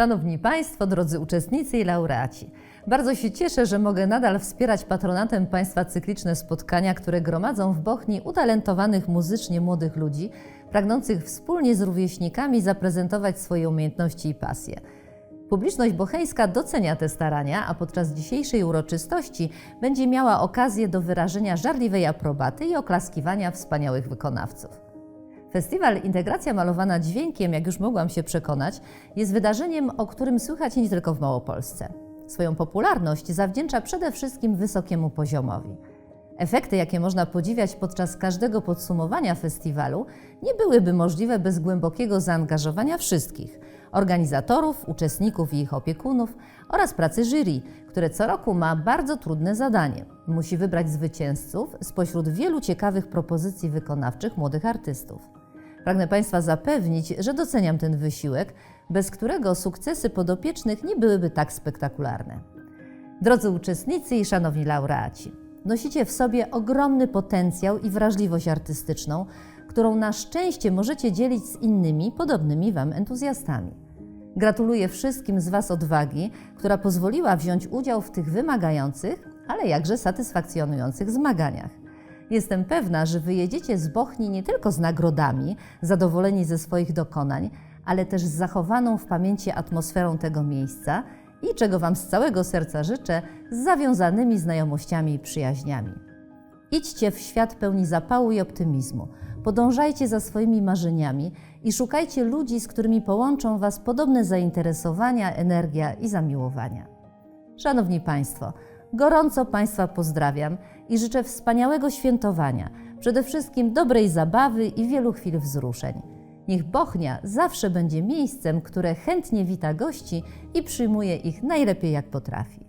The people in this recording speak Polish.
Szanowni Państwo, drodzy uczestnicy i laureaci, bardzo się cieszę, że mogę nadal wspierać patronatem Państwa cykliczne spotkania, które gromadzą w Bochni utalentowanych muzycznie młodych ludzi, pragnących wspólnie z rówieśnikami zaprezentować swoje umiejętności i pasje. Publiczność bocheńska docenia te starania, a podczas dzisiejszej uroczystości będzie miała okazję do wyrażenia żarliwej aprobaty i oklaskiwania wspaniałych wykonawców. Festiwal Integracja Malowana Dźwiękiem, jak już mogłam się przekonać, jest wydarzeniem, o którym słychać nie tylko w Małopolsce. Swoją popularność zawdzięcza przede wszystkim wysokiemu poziomowi. Efekty, jakie można podziwiać podczas każdego podsumowania festiwalu, nie byłyby możliwe bez głębokiego zaangażowania wszystkich organizatorów, uczestników i ich opiekunów oraz pracy jury, które co roku ma bardzo trudne zadanie. Musi wybrać zwycięzców spośród wielu ciekawych propozycji wykonawczych młodych artystów. Pragnę Państwa zapewnić, że doceniam ten wysiłek, bez którego sukcesy podopiecznych nie byłyby tak spektakularne. Drodzy uczestnicy i szanowni laureaci, nosicie w sobie ogromny potencjał i wrażliwość artystyczną, którą na szczęście możecie dzielić z innymi podobnymi Wam entuzjastami. Gratuluję wszystkim z Was odwagi, która pozwoliła wziąć udział w tych wymagających, ale jakże satysfakcjonujących zmaganiach. Jestem pewna, że wyjedziecie z Bochni nie tylko z nagrodami, zadowoleni ze swoich dokonań, ale też z zachowaną w pamięci atmosferą tego miejsca i czego Wam z całego serca życzę, z zawiązanymi znajomościami i przyjaźniami. Idźcie w świat pełni zapału i optymizmu, podążajcie za swoimi marzeniami i szukajcie ludzi, z którymi połączą Was podobne zainteresowania, energia i zamiłowania. Szanowni Państwo, gorąco Państwa pozdrawiam i życzę wspaniałego świętowania, przede wszystkim dobrej zabawy i wielu chwil wzruszeń. Niech Bochnia zawsze będzie miejscem, które chętnie wita gości i przyjmuje ich najlepiej jak potrafi.